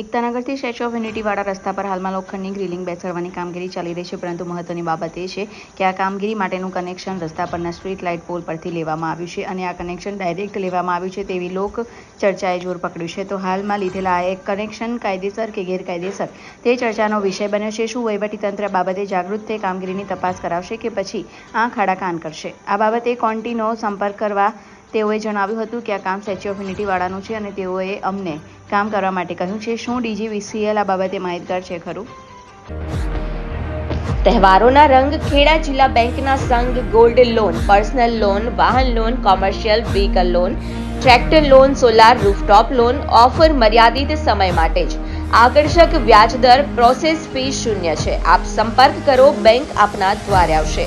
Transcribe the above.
એકતાનગરથી statue of યુનિટીવાળા રસ્તા પર હાલમાં લોખંડની ગ્રીલિંગ બેસાડવાની કામગીરી ચાલી રહી છે, પરંતુ મહત્વની બાબત એ છે કે આ કામગીરી માટેનું કનેક્શન રસ્તા પરના સ્ટ્રીટ લાઇટ પોલ પરથી લેવામાં આવ્યું છે અને આ કનેક્શન ડાયરેક્ટ લેવામાં આવ્યું છે તેવી લોક ચર્ચાએ જોર પકડ્યું છે. તો હાલમાં લીધેલા આ એક કનેક્શન કાયદેસર કે ગેરકાયદેસર? તે ચર્ચાનો વિષય બન્યો છે. શું વહીવટીતંત્ર બાબતે જાગૃત થઈ કામગીરીની તપાસ કરાવશે કે પછી આંખ આડા કાન કરશે? આ બાબતે કોન્ટીનો સંપર્ક કરવા તેઓએ જણાવ્યું હતું કે આ કામ સ્ટેચ્યુ ઓફ યુનિટીવાળાનું છે અને તેઓએ અમને કામ કરવા માટે કહ્યું છે. શું ડીજીવીસીએલ આ બાબતે માહિતગાર છે ખરું? તહેવારોના રંગ ખેડા જિલ્લા બેંકના સંઘ ગોલ્ડ લોન, પર્સનલ લોન, વાહન loan, commercial vehicle loan, tractor loan, solar rooftop loan, offer મર્યાદિત સમય માટે જ. આકર્ષક વ્યાજ દર પ્રોસેસ ફી શૂન્ય છે. આપ સંપર્ક કરો, બેંક આપના દ્વારે આવશે.